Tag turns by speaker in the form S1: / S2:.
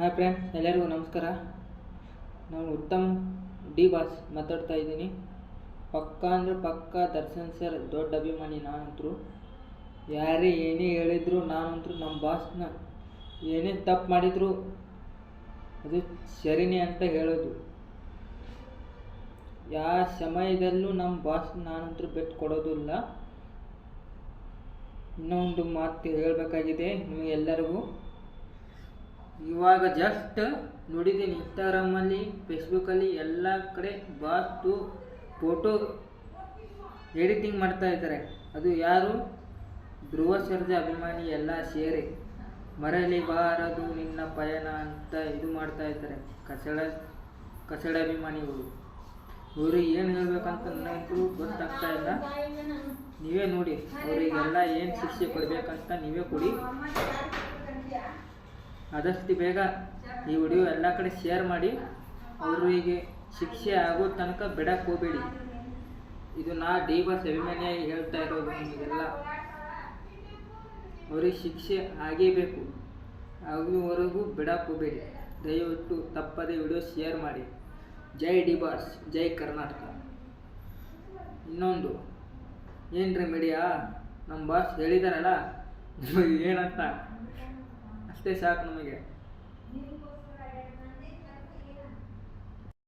S1: Hi friends ಎಲ್ಲರಿಗೂ ನಮಸ್ಕಾರ. ನಾನು ಉತ್ತಮ್ ಡಿ ಬಾಸ್ ಮಾತಾಡ್ತಾ ಇದ್ದೀನಿ. ಪಕ್ಕ ಅಂದ್ರೆ ಪಕ್ಕ, ದರ್ಶನ್ ಸರ್ ದೊಡ್ಡ ಅಭಿಮಾನಿ ನಾನಂತರು. ಯಾರೇ ಏನೇ ಹೇಳಿದ್ರು ನಾನಂತರೂ ನಮ್ಮ ಬಾಸ್ನ ಏನೇ ತಪ್ಪು ಮಾಡಿದ್ರು ಅದು ಸರಿನೇ ಅಂತ ಹೇಳೋದು. ಯಾವ ಸಮಯದಲ್ಲೂ ನಮ್ಮ ಬಾಸ್ ನಾನಂತರೂ ಬೆಟ್ಟು ಕೊಡೋದಿಲ್ಲ ಇನ್ನೊಂದು ಮಾತು ಹೇಳಬೇಕಾಗಿದೆ ನಿಮಗೆಲ್ಲರಿಗೂ. ಇವಾಗ ಜಸ್ಟ್ ನೋಡಿದ್ದೀನಿ ಇನ್ಸ್ಟಾಗ್ರಾಮಲ್ಲಿ ಫೇಸ್ಬುಕ್ಕಲ್ಲಿ ಎಲ್ಲ ಕಡೆ ಬಾಸ್ದು ಫೋಟೋ ಎಡಿಟಿಂಗ್ ಮಾಡ್ತಾ ಇದ್ದಾರೆ. ಅದು ಯಾರು? ಧ್ರುವ ಸರ್ಜಾ ಅಭಿಮಾನಿ, ಎಲ್ಲ ಸೇರಿ. ಮರಳಿಬಾರದು ನಿನ್ನ ಪಯಣ ಅಂತ ಇದು ಮಾಡ್ತಾ ಇದ್ದಾರೆ. ಕಸಡ ಕಸಡ ಅಭಿಮಾನಿಗಳು. ಇವರು ಏನು ಹೇಳ್ಬೇಕಂತ ನನಗಂತೂ ಗೊತ್ತಾಗ್ತಾ ಇಲ್ಲ. ನೀವೇ ನೋಡಿ, ಅವರಿಗೆಲ್ಲ ಏನು ಶಿಕ್ಷೆ ಕೊಡಬೇಕಂತ ನೀವೇ ಕೊಡಿ. ಆದಷ್ಟು ಬೇಗ ಈ ವಿಡಿಯೋ ಎಲ್ಲ ಕಡೆ ಶೇರ್ ಮಾಡಿ. ಅವರಿಗೆ ಶಿಕ್ಷೆ ಆಗೋ ತನಕ ಬಿಡಕ್ಕೆ ಹೋಗಬೇಡಿ. ಇದು ನಾ ಬಾಸ್ ಅಭಿಮಾನಿಯಾಗಿ ಹೇಳ್ತಾ ಇರೋದು ನಿಮಗೆಲ್ಲ. ಅವ್ರಿಗೆ ಶಿಕ್ಷೆ ಆಗೇಬೇಕು. ಆಗುವವರೆಗೂ ಬಿಡಕ್ಕೆ ಹೋಗಬೇಡಿ. ದಯವಿಟ್ಟು ತಪ್ಪದೆ ವಿಡಿಯೋ ಶೇರ್ ಮಾಡಿ. ಜೈ ಡಿ ಬಾಸ್ ಜೈ ಕರ್ನಾಟಕ. ಇನ್ನೊಂದು, ಏನ್ರಿ ಮೀಡಿಯಾ ನಮ್ಮ ಬಾಸ್ ಹೇಳಿದಾರಲ್ಲ, ಏನಂತ? ಅಷ್ಟೇ ಸಾಕು ನಮಗೆ.